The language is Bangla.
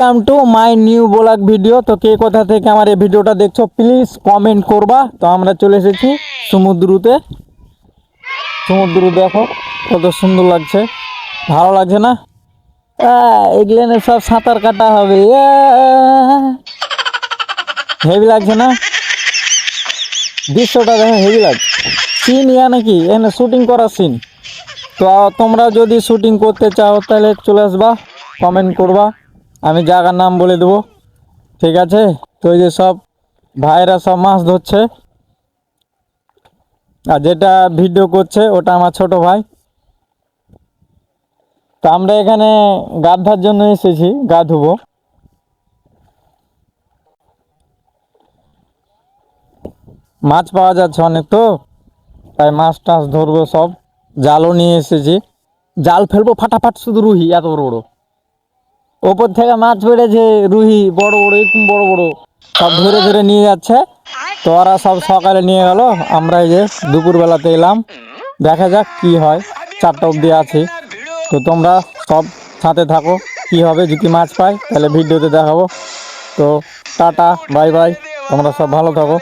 Welcome to my new blog video তো কে কোথা থেকে আমার এই ভিডিওটা দেখছ প্লিজ কমেন্ট করবা। তো আমরা চলে এসেছি সমুদ্রতে। সমুদ্র দেখো, কত সুন্দর লাগছে। ভালো লাগছে না? এগুলো সব সাঁতার কাটা হবে। হেভি লাগছে না? দৃশ্যটা দেখো হেভি লাগছে। সিন ইয়া নাকি? এখানে শুটিং করার সিন তো তোমরা যদি শুটিং করতে চাও, তাহলে চলে আসবা কমেন্ট করবা। আমি জায়গার নাম বলে দেবো, ঠিক আছে? তো যে সব ভাইরা সব মাছ ধরছে। আর যেটা ভিডিও করছে, ওটা আমার ছোট ভাই। তো আমরা এখানে গা ধোয়ার জন্য এসেছি গা ধুবো মাছ পাওয়া যাচ্ছে অনেক তো, তাই মাছ টাছ ধরবো সব। জালও নিয়ে এসেছি। জাল ফেলব ফাটাফাট শুধু রুহি, এত বড় বড়। ওপর থেকে মাছ পড়েছে রুহি, বড় বড়, এরকম বড় বড়। সব ধরে ধরে নিয়ে যাচ্ছে। তো ওরা সব সকালে নিয়ে গেল। আমরা এই যে দুপুরবেলাতে এলাম। দেখা যাক কি হয়। চারটা অবধি আছে। তো তোমরা সব সাথে থাকো। কি হবে? যদি মাছ পাই, তাহলে ভিডিওতে দেখাবো। তো টাটা, বাই বাই। তোমরা সব ভালো থাকো।